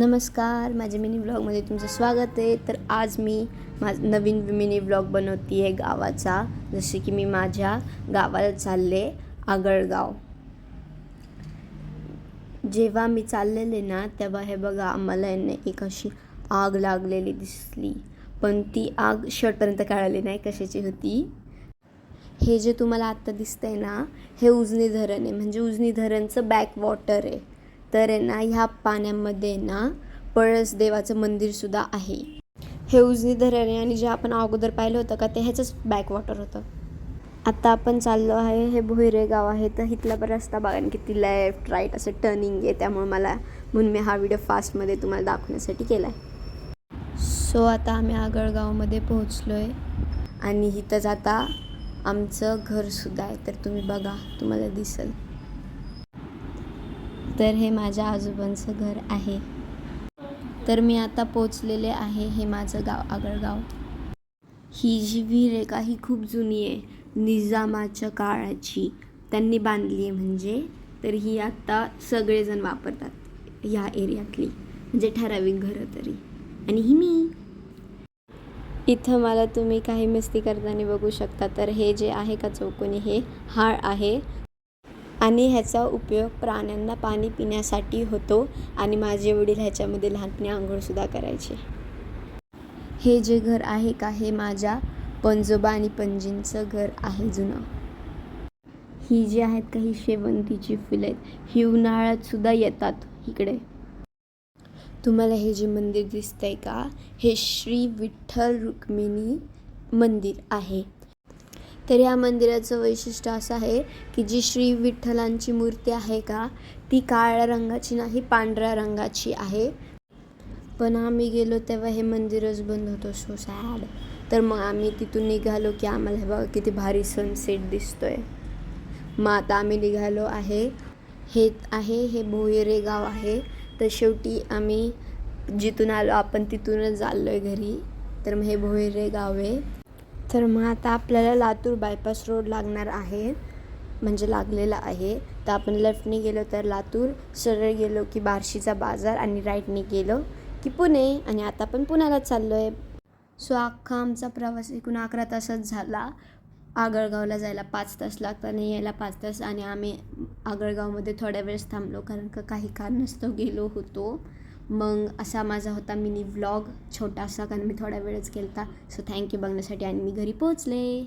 नमस्कार माझ्या मिनी ब्लॉगमध्ये तुमचं स्वागत आहे. तर आज मी माझ नवीन मिनी ब्लॉग बनवते आहे गावाचा. जसे की मी माझ्या गावाला चालले आगळगाव. जेव्हा मी चाललेले ना तेव्हा हे बघा आम्हाला यांना एक अशी आग लागलेली दिसली. पण ती आग शर्टपर्यंत कळाली नाही कशाची होती. हे जे तुम्हाला आत्ता दिसतंय ना हे उजनी धरण आहे. म्हणजे उजनी धरणचं बॅक वॉटर आहे. तर आहे ना ह्या पाण्यामध्ये ना पळस देवाचं मंदिरसुद्धा आहे. हे उजनी धरण आहे आणि जे आपण अगोदर पाहिलं होतं का ते ह्याचंच बॅकवॉटर होतं. आता आपण चाललो आहे हे भोईरे गाव आहे तर इथला पण रस्ता बघा आणि किती लेफ्ट राईट असं टर्निंग आहे. त्यामुळे मला म्हणून मी हा व्हिडिओ फास्टमध्ये तुम्हाला दाखवण्यासाठी केला आहे सो आता आम्ही आगळगावमध्ये पोहोचलो आहे आणि इथंच आता आमचं घरसुद्धा आहे. तर तुम्ही बघा तुम्हाला दिसेल. तर हे माझ्या आजोबांचं घर आहे. तर मी आता पोचलेले आहे हे माझं गाव आगळगाव. ही जी विहीर आहे का ही खूप जुनी आहे. निजामाच्या काळाची. त्यांनी बांधली आहे म्हणजे तर ही आत्ता सगळेजण वापरतात ह्या एरियातली. म्हणजे ठराविक घरं तरी. आणि ही मी. इथं मला तुम्ही काही मस्ती करताना बघू शकता. तर हे जे आहे का चौकोनी हे हाळ आहे. आणि ह्याचा उपयोग प्राण्यांना पाणी पिण्यासाठी होतो आणि माझे वडील ह्याच्यामध्ये लहानपणी आंघोळसुद्धा करायचे. हे जे घर आहे का हे माझ्या पंजोबा आणि पणजींचं घर आहे जुनं. ही जी आहेत काही शेवंतीची फुलं आहेत ही उन्हाळ्यातसुद्धा येतात इकडे. तुम्हाला हे जे मंदिर दिसतंय का हे श्री विठ्ठल रुक्मिणी मंदिर आहे. तर या मंदिराचं वैशिष्ट्य असं आहे की जी श्री विठ्ठलांची मूर्ती आहे का ती काळ्या रंगाची नाही पांढऱ्या रंगाची आहे. पण आम्ही गेलो तेव्हा हे मंदिरच बंद होतं सो सॅड तर मग आम्ही तिथून निघालो की आम्हाला हे बघा किती भारी सनसेट दिसतोय. मग आता आम्ही निघालो आहे. हे आहे हे भोयरे गाव आहे. तर शेवटी आम्ही जिथून आलो आपण तिथूनच आलो आहे घरी. तर मग हे भोयरे गाव आहे. तर मग आता आपल्याला लातूर बायपास रोड लागणार आहे. म्हणजे लागलेला आहे. तर आपण लेफ्टने गेलो तर लातूर सरळ गेलो की बार्शीचा बाजार आणि राईटने गेलो की पुणे. आणि आता आपण पुण्याला चाललो आहे सो अख्खा आमचा प्रवास एकूण अकरा तासात झाला. आगळगावला जायला पाच तास लागतात आणि यायला पाच तास. आणि आम्ही आगळगावमध्ये थोड्या वेळेस थांबलो कारण का काही कारणास्तव गेलो होतो. मग असा माझा होता मिनी व्लॉग छोटासा कारण मी थोड्या वेळच केला होता सो थँक्यू बघण्यासाठी आणि मी घरी पोहोचले.